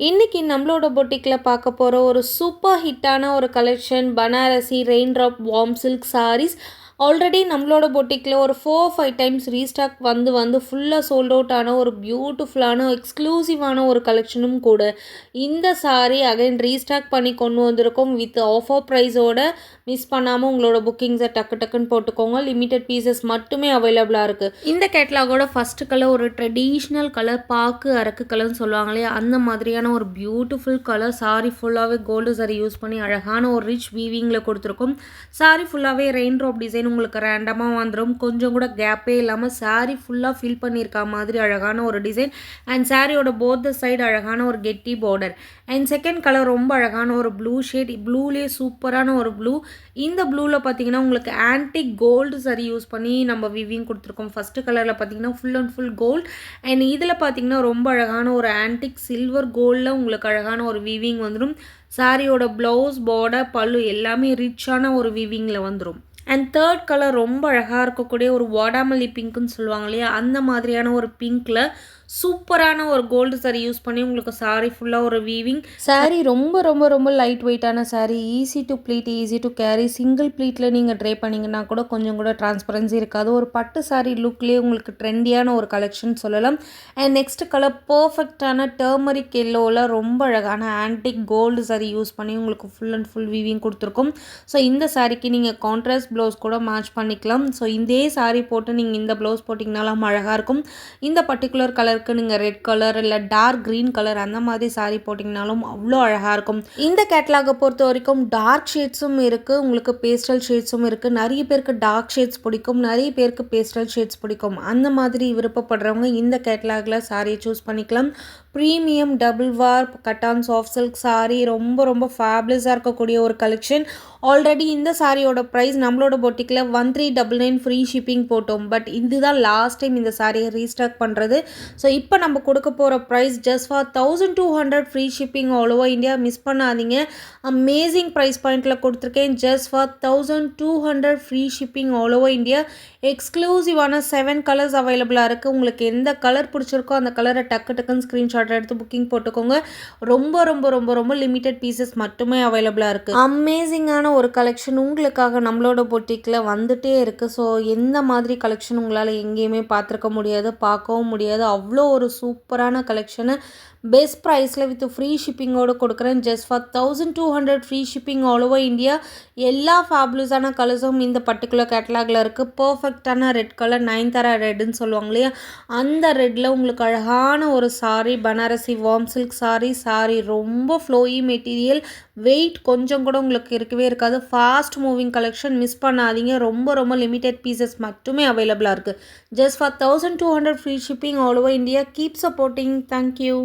இன்றைக்கி நம்மளோட பொட்டிக்கில் பார்க்க போகிற ஒரு சூப்பர் ஹிட்டான ஒரு collection Banarasi rain drop warm silk saris already நம்மளோட பொட்டிக்கில் ஒரு ஃபோர் ஃபைவ் டைம்ஸ் ரீஸ்டாக் வந்து வந்து ஃபுல்லாக சோல்ட் அவுட் ஆன ஒரு பியூட்டிஃபுல்லான எக்ஸ்க்ளூசிவான ஒரு கலெக்ஷனும் கூட இந்த சாரீ அகைன் ரீஸ்டாக் பண்ணி கொண்டு வந்திருக்கோம். வித் ஆஃபர் ப்ரைஸோட மிஸ் பண்ணாமல் உங்களோட புக்கிங்ஸை டக்கு டக்குன்னு போட்டுக்கோங்க. லிமிட்டட் பீசஸ் மட்டுமே அவைலபிளாக இருக்குது இந்த கேட்லாகோட ஃபர்ஸ்ட் கலர் ஒரு ட்ரெடிஷ்னல் கலர் பாக்கு அரக்கு கலர்னு சொல்லுவாங்க இல்லையா? அந்த மாதிரியான ஒரு பியூட்டிஃபுல் கலர் சாரி ஃபுல்லாகவே கோல்டு சாரி யூஸ் பண்ணி அழகான ஒரு ரிச் வீவிங்கில் கொடுத்துருக்கோம். சாரி ஃபுல்லாகவே ரெயின் ட்ராப் டிசைன் உங்களுக்கு ரேண்டமாக வந்துடும் கொஞ்சம் கூட கேப்பே இல்லாமல் சாரீ ஃபுல்லாக ஃபில் பண்ணியிருக்க மாதிரி அழகான ஒரு டிசைன் அண்ட் சாரியோட போத் சைடு அழகான ஒரு கெட்டி பார்டர் அண்ட் செகண்ட் கலர் ரொம்ப அழகான ஒரு ப்ளூ ஷேட் ப்ளூலேயே சூப்பரான ஒரு ப்ளூ இந்த ப்ளூவில் பார்த்தீங்கன்னா உங்களுக்கு ஆன்டிக் கோல்டு சரி யூஸ் பண்ணி நம்ம விவிங் கொடுத்துருக்கோம். ஃபஸ்ட்டு கலரில் பார்த்தீங்கன்னா full and full gold and இதில் பார்த்தீங்கன்னா ரொம்ப அழகான ஒரு ஆன்டிக் சில்வர் கோல்டில் உங்களுக்கு அழகான ஒரு விவிங் வந்துடும் சாரியோட ப்ளவுஸ் பார்டர் பல்லு எல்லாமே ரிச்சான ஒரு விவிங்கில் வந்துடும் அண்ட் தேர்ட் கலர் ரொம்ப அழகாக இருக்கக்கூடிய ஒரு வாடாமல்லி பிங்க்குன்னு சொல்லுவாங்க இல்லையா? அந்த மாதிரியான ஒரு பிங்க்கில் சூப்பரான ஒரு கோல்டு சாரி யூஸ் பண்ணி உங்களுக்கு சாரி ஃபுல்லாக ஒரு வீவிங் சாரி ரொம்ப ரொம்ப ரொம்ப லைட் வெயிட்டான sari easy to pleat easy to carry single ப்ளீட்டில் நீங்கள் ட்ரை பண்ணிங்கன்னா கூட கொஞ்சம் கூட டிரான்ஸ்பரன்சி இருக்காது. ஒரு பட்டு சாரி லுக்லேயே உங்களுக்கு ட்ரெண்டியான ஒரு கலெக்ஷன் சொல்லலாம். அண்ட் நெக்ஸ்ட் கலர் பர்ஃபெக்டான டர்மரிக் எல்லோவில் ரொம்ப அழகான ஆன்டிக் கோல்டு சாரி யூஸ் பண்ணி உங்களுக்கு ஃபுல் அண்ட் ஃபுல் வீவிங் கொடுத்துருக்கோம். ஸோ இந்த சாரிக்கு நீங்கள் கான்ட்ராஸ்ட் ப்ளவுஸ் கூட மேட்ச் பண்ணிக்கலாம். ஸோ இதே சாரீ போட்டு நீங்கள் இந்த ப்ளவுஸ் போட்டிங்கனாலும் அழகாக இருக்கும். இந்த பர்டிகுலர் கலருக்கு நீங்கள் ரெட் கலர் இல்லை டார்க் க்ரீன் கலர் அந்த மாதிரி சாரீ போட்டிங்கனாலும் அவ்வளோ அழகாக இருக்கும். இந்த கேட்லாகை பொறுத்த வரைக்கும் டார்க் ஷேட்ஸும் இருக்குது உங்களுக்கு பேஸ்டல் ஷேட்ஸும் இருக்குது நிறைய பேருக்கு டார்க் ஷேட்ஸ் பிடிக்கும். நிறைய பேருக்கு பேஸ்டல் ஷேட்ஸ் பிடிக்கும். அந்த மாதிரி விருப்பப்படுறவங்க இந்த கேட்லாகில் சாரியை சூஸ் பண்ணிக்கலாம். Premium double warp cotton soft silk sari ரொம்ப ரொம்ப ஃபேப்லஸாக இருக்கக்கூடிய ஒரு கலெக்ஷன் ஆல்ரெடி இந்த சாரியோட ப்ரைஸ் நம்மளோட பொட்டிக்கில் one three double nine free shipping போட்டோம். பட் இதுதான் லாஸ்ட் டைம் இந்த சாரியை ரீஸ்டாக் பண்ணுறது ஸோ இப்போ நம்ம கொடுக்க போகிற price just four thousand two hundred free shipping all over India miss பண்ணாதீங்க. அமேசிங் ப்ரைஸ் பாயிண்ட்டில் கொடுத்துருக்கேன். Just four thousand two hundred free shipping all over India எக்ஸ்க்ளூசிவான seven colours அவைலபிளாக இருக்குது உங்களுக்கு எந்த கலர் பிடிச்சிருக்கோ அந்த கலரை டக்கு டக்குன்னு ஸ்க்ரீன்ஷாட் எடுத்து புக்கிங் போட்டுக்கோங்க. ரொம்ப ரொம்ப ரொம்ப ரொம்ப லிமிட்டட் பீசஸ் மட்டுமே அவைலபிளாக இருக்குது அமேசிங்கான ஒரு கலெக்ஷன் உங்களுக்காக நம்மளோட பொட்டிக்கில் வந்துட்டே இருக்குது ஸோ எந்த மாதிரி கலெக்ஷன் உங்களால் எங்கேயுமே பார்த்துருக்க முடியாது பார்க்கவும் முடியாது. அவ்வளோ ஒரு சூப்பரான கலெக்ஷனை பெஸ்ட் ப்ரைஸில் வித் ஃப்ரீ ஷிப்பிங்கோடு கொடுக்குறேன். Just four thousand two hundred free shipping all over India எல்லா ஃபேப்லஸான கலர்ஸும் இந்த பர்டிகுலர் கேட்டலாகில் இருக்குது பர்ஃபெக்டான ரெட் கலர் நைன் தரா ரெட்டுன்னு சொல்லுவாங்க இல்லையா? அந்த ரெட்டில் உங்களுக்கு அழகான ஒரு sorry Banarasi warm silk sorry sorry ரொம்ப ஃப்ளோயி மெட்டீரியல் வெயிட் கொஞ்சம் கூட உங்களுக்கு இருக்கவே இருக்காது. ஃபாஸ்ட் மூவிங் கலெக்ஷன் மிஸ் பண்ணாதீங்க. ரொம்ப ரொம்ப லிமிடெட் பீசஸ் மட்டுமே அவைலபிளாக இருக்குது just four thousand two hundred free shipping all over India keep supporting thank you